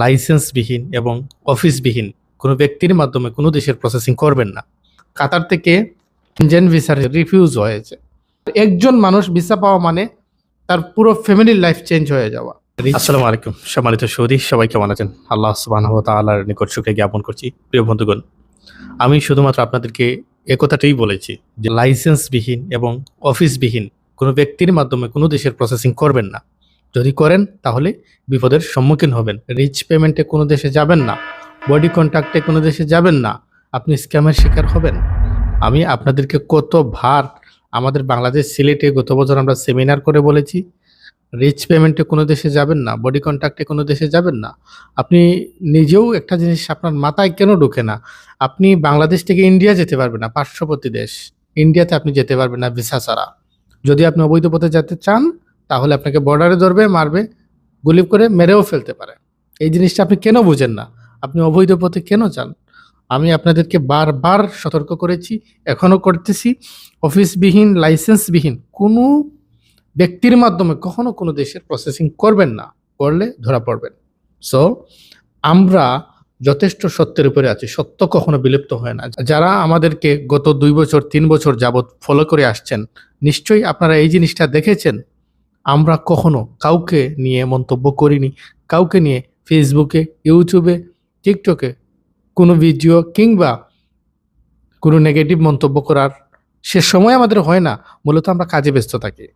লাইসেন্সবিহীন এবং অফিসবিহীন কোনো ব্যক্তির মাধ্যমে কোনো দেশের প্রসেসিং করবেন না। কাতার থেকে ইন্ডিয়ান ভিসার রিফিউজ হয়েছে। একজন মানুষ ভিসা পাওয়া মানে তার পুরো ফ্যামিলির লাইফ চেঞ্জ হয়ে যাওয়া। আসসালামু আলাইকুম, সম্মানিত সৌদি, সবাই কেমন আছেন? আল্লাহ সুবাহ তাআলার নিকট সুখে জ্ঞাপন করছি। প্রিয় বন্ধুগণ, আমি শুধুমাত্র আপনাদেরকে একথাটাই বলেছি যে লাইসেন্সবিহীন এবং অফিসবিহীন কোনো ব্যক্তির মাধ্যমে কোনো দেশের প্রসেসিং করবেন না। যদি করেন, তাহলে বিপদের সম্মুখীন হবেন। রিচ পেমেন্টে কোনো দেশে যাবেন না। বডি কন্ট্যাক্টে কোনো দেশে যাবেন না। আপনি স্ক্যামের শিকার হবেন। আমি আপনাদেরকে কত ভার আমাদের বাংলাদেশ সিলেটে গত বছর আমরা সেমিনার করে বলেছি। রিচ পেমেন্টে কোনো দেশে যাবেন না। বডি কন্ট্যাক্টে কোনো দেশে যাবেন না। আপনি নিজেও একটা জিনিস আপনার মাথায় কেন ঢোকে না? আপনি বাংলাদেশ থেকে ইন্ডিয়া যেতে পারবেন না, পার্শ্ববর্তী দেশ। ইন্ডিয়াতে আপনি যেতে পারবেন না ভিসা ছাড়া। যদি আপনি অবৈধ পথে যেতে চান তাহলে আপনাকে বর্ডারে ধরবে, মারবে গুলি করে মেরেও ফেলতে পারে। এই জিনিসটা আপনি কেন বুঝেন না? আপনি অবৈধ পথে কেন চান আমি আপনাদেরকে বারবার সতর্ক করেছি, এখনও করতেছি। অফিসবিহীন, লাইসেন্সবিহীন, কোনো ব্যক্তির মাধ্যমে কখনো কোনো দেশের প্রসেসিং করবেন না, করলে ধরা পড়বেন। সো আমরা যথেষ্ট সত্যের উপরে আছি, সত্য কখনো বিলুপ্ত হয় না। যারা আমাদেরকে গত দুই বছর, তিন বছর যাবৎ ফলো করে আসছেন, নিশ্চয়ই আপনারা এই জিনিসটা দেখেছেন। আমরা কখনো কাউকে নিয়ে মন্তব্য করিনি। কাউকে নিয়ে ফেসবুকে ইউটিউবে টিকটকে কোনো ভিডিও কিংবা কোনো নেগেটিভ মন্তব্য করার সে সময় আমাদের হয় না। মূলত আমরা কাজে ব্যস্ত থাকি।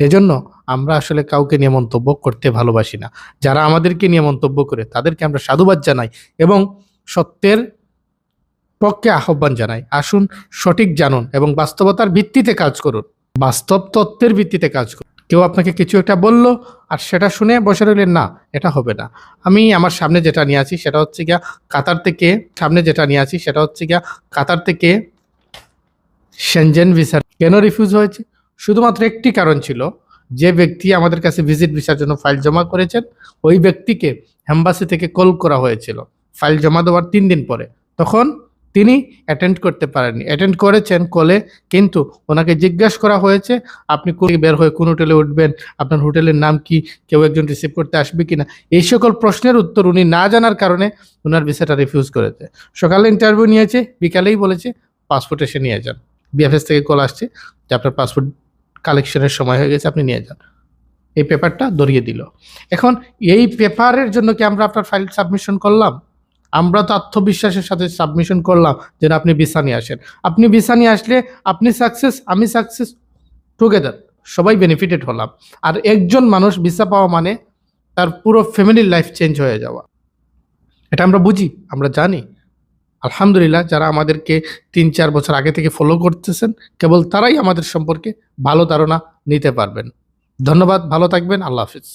এজন্য আমরা আসলে কাউকে নিয়ে মন্তব্য করতে ভালোবাসি না। যারা আমাদেরকে নিয়ে মন্তব্য করে তাদেরকে আমরা সাধুবাদ জানাই এবং সত্যের পক্ষে আহ্বান জানাই। আসুন সঠিক জানুন এবং বাস্তবতার ভিত্তিতে কাজ করুন। বাস্তব তত্ত্বের ভিত্তিতে কাজ করুন। কেউ আপনাকে কিছু একটা বলল আর সেটা শুনে বসে রইলেন, না, এটা হবে না। আমি আমার সামনে যেটা নিয়ে আছি সেটা হচ্ছে গিয়া কাতার থেকে, সামনে যেটা নিয়ে আছি সেটা হচ্ছে গিয়া কাতার থেকে সেনজেন ভিসা কেন রিফিউজ হয়েছে? শুধুমাত্র একটি কারণ ছিল, যে ব্যক্তি আমাদের কাছে ভিজিট ভিসার জন্য ফাইল জমা করেছেন, ওই ব্যক্তিকে অ্যাম্বাসি থেকে কল করা হয়েছিল ফাইল জমা দেওয়ার তিন দিন পরে। তখন তিনি অ্যাটেন্ড করতে পারেননি। অ্যাটেন্ড করেছেন কলে কিন্তু ওনাকে জিজ্ঞাসা করা হয়েছে, আপনি কোন বের হয়ে কোন হোটেলে উঠবেন? আপনার হোটেলের নাম কি? কেউ একজন রিসিভ করতে আসবে কি না এই সকল প্রশ্নের উত্তর উনি না জানার কারণে ওনার ভিসাটা রিফিউজ করেছে। সকালে ইন্টারভিউ নিয়েছে, বিকালেই বলেছে পাসপোর্ট এসে নিয়ে যান। বিএফএস থেকে কল আসছে, যে আপনার পাসপোর্ট কালেকশনের সময় হয়ে গেছে, আপনি নিয়ে যান। এই পেপারটা ধরিয়ে দিল। এখন এই পেপারের জন্য কি আমরা আপনার ফাইল সাবমিশন করলাম? আমরা তো আত্মবিশ্বাসের সাথে সাবমিশন করলাম যে না, আপনি ভিসা নিয়ে আসেন। আপনি ভিসা নিয়ে আসলে আপনি সাকসেস আমি সাকসেস টুগেদার সবাই বেনিফিটেড হলাম। আর একজন মানুষ ভিসা পাওয়া মানে তার পুরো ফ্যামিলির লাইফ চেঞ্জ হয়ে যাওয়া। এটা আমরা বুঝি আমরা জানি। আলহামদুলিল্লাহ যারা আমাদেরকে তিন চার বছর আগে থেকে ফলো করতেছেন কেবল তারাই আমাদের সম্পর্কে ভালো ধারণা নিতে পারবেন। ধন্যবাদ ভালো থাকবেন আল্লাহ হাফিজ।